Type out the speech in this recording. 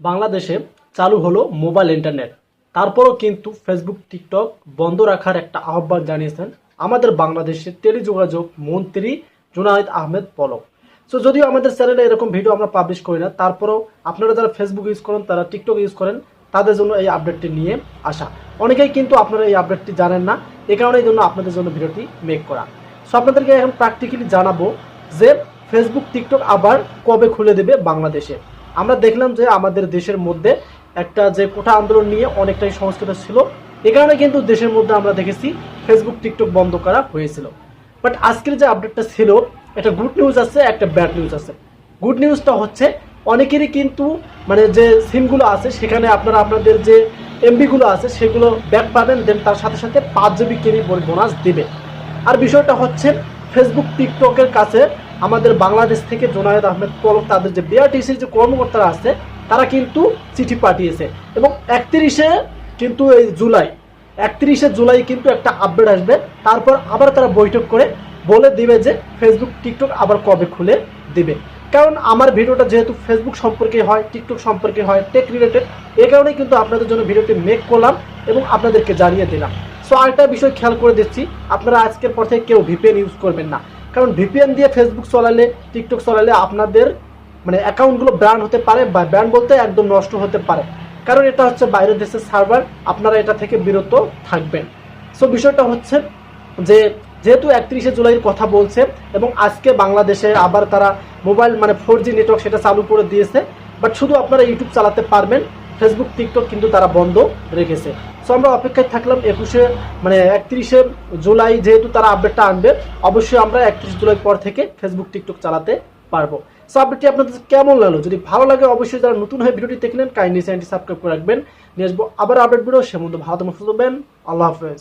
বাংলাদেশে চালু হলো মোবাইল ইন্টারনেট। তারপরও কিন্তু ফেসবুক টিকটক বন্ধ রাখার একটা আহ্বান জানিয়েছেন আমাদের বাংলাদেশের টেলিযোগাযোগ মন্ত্রী জুনায়েদ আহমেদ পলক। সো যদিও আমাদের চ্যানেলে এরকম ভিডিও আমরা পাবলিশ করি না, তারপরেও আপনারা যারা ফেসবুক ইউজ করেন, তারা টিকটক ইউজ করেন, তাদের জন্য এই আপডেটটি নিয়ে আসা। অনেকেই কিন্তু আপনারা এই আপডেটটি জানেন না, এ কারণের জন্য আপনাদের জন্য ভিডিওটি মেক করা। সো আপনাদেরকে এখন প্র্যাকটিক্যালি জানাব যে ফেসবুক টিকটক আবার কবে খুলে দেবে বাংলাদেশে। আমরা দেখলাম যে আমাদের দেশের মধ্যে একটা যে কোঠা আন্দোলন নিয়ে অনেকটাই সংস্কৃত ছিল, এ কারণে কিন্তু দেশের মধ্যে আমরা দেখেছি ফেসবুক টিকটক বন্ধ করা হয়েছিল। বাট আজকের যে আপডেটটা ছিল একটা গুড নিউজ আছে, একটা ব্যাড নিউজ আছে। গুড নিউজটা হচ্ছে, অনেকেরই কিন্তু মানে যে সিমগুলো আছে, সেখানে আপনারা আপনাদের যে এমবিগুলো আছে, সেগুলো ব্যাক পাবেন দেন তার সাথে সাথে পাঁচ জিবি কেবি বোনাস দিবে। আর বিষয়টা হচ্ছে ফেসবুক টিকটকের কাছে আমাদের বাংলাদেশ থেকে জোনায়েদ আহমেদ পলক, তাদের যে বিআরটিসির যে কর্মকর্তারা আছে, তারা কিন্তু চিঠি পাঠিয়েছে। এবং একত্রিশে কিন্তু এই জুলাই, একত্রিশে জুলাই কিন্তু একটা আপডেট আসবে। তারপর আবার তারা বৈঠক করে বলে দিবে যে ফেসবুক টিকটক আবার কবে খুলে দিবে। কারণ আমার ভিডিওটা যেহেতু ফেসবুক সম্পর্কে হয় টিকটক সম্পর্কে হয় টেক রিলেটেড এ কারণেই কিন্তু আপনাদের জন্য ভিডিওটি মেক করলাম এবং আপনাদেরকে জানিয়ে দিলাম। সো আরেকটা বিষয় খেয়াল করে দিচ্ছি আপনারা আজকের পর থেকে কেউ ভিপিএন ইউজ করবেন না। কারণ ভিপিএন দিয়ে ফেসবুক চলালে টিকটক চলালে আপনাদের মানে অ্যাকাউন্টগুলো ব্র্যান্ড হতে পারে বা ব্র্যান্ড বলতে একদম নষ্ট হতে পারে। কারণ এটা হচ্ছে বাইরের দেশের সার্ভার আপনারা এটা থেকে বিরত থাকবেন। সো বিষয়টা হচ্ছে যে, যেহেতু একত্রিশে জুলাইয়ের কথা বলছে এবং আজকে বাংলাদেশে আবার তারা মোবাইল মানে ফোর জি নেটওয়ার্ক সেটা চালু করে দিয়েছে বাট শুধু আপনারা ইউটিউব চালাতে পারবেন ফেসবুক টিকটক কিন্তু তারা বন্ধ রেখেছে। সো আমরা অপেক্ষায় থাকলাম একুশে মানে একত্রিশে জুলাই যেহেতু তারা আপডেটটা আনবে, অবশ্যই আমরা একত্রিশ জুলাই পর থেকে ফেসবুক টিকটক চালাতে পারব। সো আপডেটটি আপনাদের কেমন লাগল? যদি ভালো লাগে, অবশ্যই যারা নতুন হয়ে ভিডিওটি দেখলেন কাইন্ডলি চ্যানেলটি সাবস্ক্রাইব করে রাখবেন। নিয়ে আসব আবার আপডেট ভিডিও সে মধ্যে ভালো থাকবেন। আল্লাহ হাফেজ।